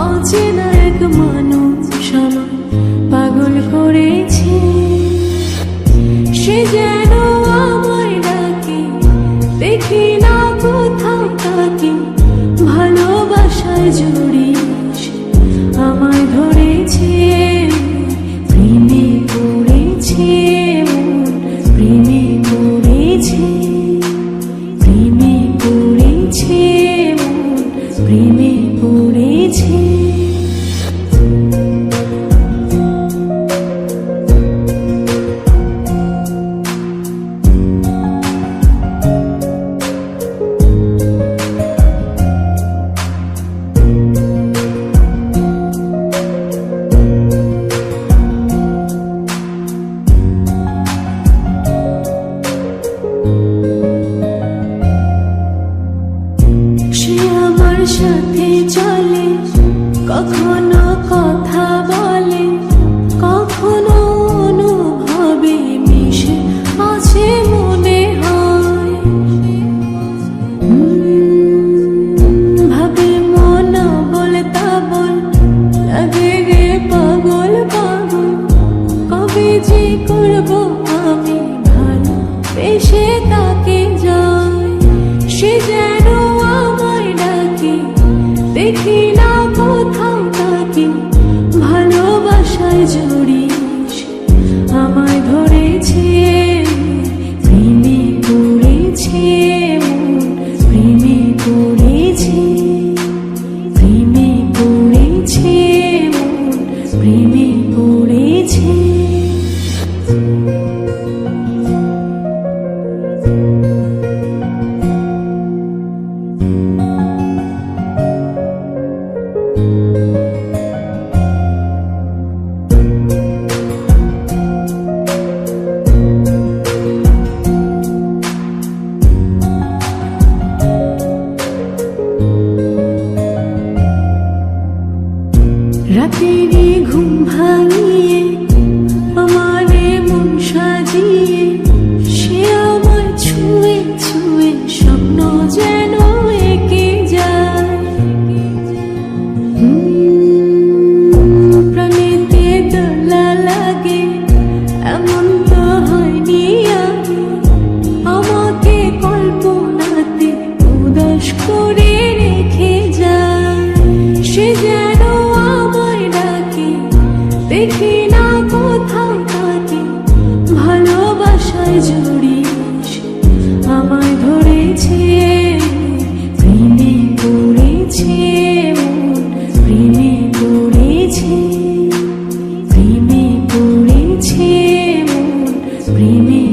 অচেনা এক মানুষ আমার Shut জড়িস আমায় ধরেছে প্রেমে পড়েছে প্রেমে পড়েছে প্রেমে পড়েছে প্রেমে পড়েছে। thank you ভালোবাসায় জড়িস আমায় ধরেছে প্রেমে পড়েছে প্রেমে পড়েছে প্রেমে পড়েছে প্রেমে